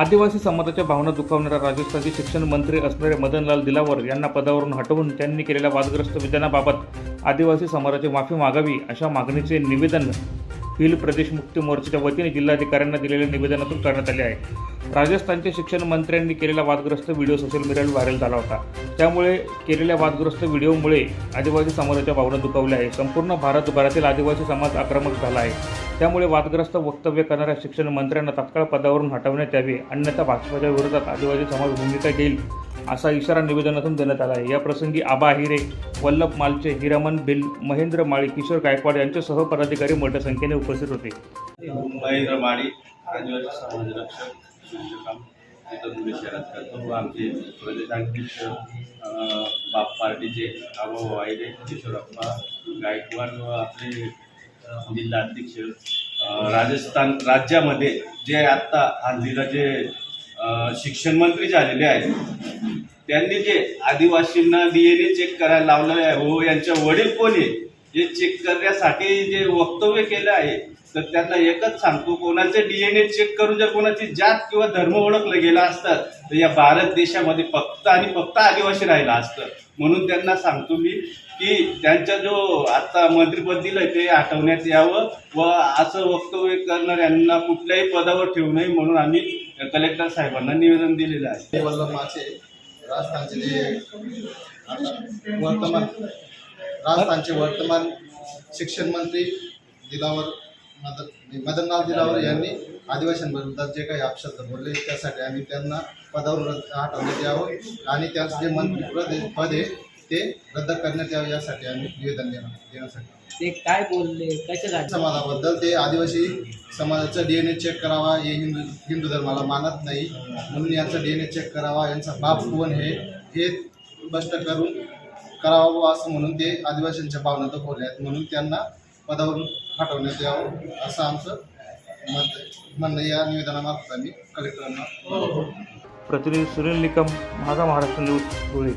आदिवासी समाजाच्या भावना दुखावणाऱ्या राजस्थानचे शिक्षण मंत्री असणारे मदनलाल दिलावर यांना पदावरून हटवून त्यांनी केलेल्या वादग्रस्त विधानाबाबत आदिवासी समाजाची माफी मागावी अशा मागणीचे निवेदन हिल प्रदेश मुक्ती मोर्चाच्या वतीने जिल्हाधिकाऱ्यांना दिलेल्या निवेदनातून करण्यात आले आहे. राजस्थानच्या शिक्षण मंत्र्यांनी केलेला वादग्रस्त व्हिडिओ सोशल मीडियावर व्हायरल झाला होता. त्यामुळे केलेल्या वादग्रस्त व्हिडिओमुळे आदिवासी समाजाच्या भावना दुखावल्या आहे संपूर्ण भारतभरातील आदिवासी समाज आक्रमक झाला आहे. त्यामुळे वादग्रस्त वक्तव्य करणाऱ्या शिक्षण मंत्र्यांना तात्काळ पदावरून हटवण्यात यावे. अन्यथा भाजपाच्या विरोधात आदिवासी समाज भूमिका घेईल. असा इशारा निवेदनातून देण्यात आला आहे. या प्रसंगी आबा हिरे वल्लभ मालचे हिरामन भिल महेंद्र माळी किशोर गायकवाड यांच्यासह पदाधिकारी मोठ्या संख्येने उपस्थित होते. महेंद्र माळी आदिवासी समाज रक्षक शहरात करतो. व आमचे प्रदेशाध्यक्ष बाप पार्टीचे आबा वायरे किशोरप्पा गायकवाड व आपले जिल्हा जिल्हाध्यक्ष राजस्थान राज्यामध्ये जे आत्ता हल्लीला जे शिक्षण मंत्री झालेले आहेत. त्यांनी जे आदिवासींना डीएनए चेक करायला लावलेलं आहे हो यांच्या वडील कोण आहे हे चेक करण्यासाठी जे वक्तव्य केलं आहे तर त्यांना एकच सांगतो कोणाचे डीएनए चेक करून जर कोणाची जात किंवा धर्म ओळखलं गेलं असतं तर या भारत देशामध्ये फक्त आणि फक्त आदिवासी राहिला असतं. म्हणून त्यांना सांगतो मी की त्यांचा जो आता मंत्रिपद दिलंय ते हटवण्यात यावं व असं वक्तव्य करणाऱ्यांना कुठल्याही पदावर ठेवू नये म्हणून आम्ही कलेक्टर साहेबांना निवेदन दिलेलं आहे. वर्तमान राजस्थानचे वर्तमान शिक्षण मंत्री दिलावर मदन मदनलाल दिलावर यांनी आदिवासींविरोधात जे काही अपशब्द बोलले त्यासाठी आम्ही त्यांना पदावर रद्द- हटवण्यात यावं आणि त्यांचं जे मंत्री पद आहे- ते रद्द करण्यात यावं यासाठी आम्ही निवेदन देणार देण्यासाठी. ते काय बोलले? कशासाठी समाजाबद्दल ते आदिवासी समाजाचा डी एन ए चेक करावा हे हिंदू हिंदू धर्माला मानत नाही. म्हणून यांचा डी एन ए चेक करावा यांचा बाप कोण हे हे स्पष्ट करून करावं असं म्हणून ते आदिवासींच्या भावना दाखवल्या आहेत म्हणून त्यांना पदावरून हटवण्यात यावं असं आमचं मत म्हणणं या निवेदनामार्फत आम्ही कलेक्टरांना हो. प्रतिनिधी सुनील निकम माझा महाराष्ट्र न्यूज धुळे.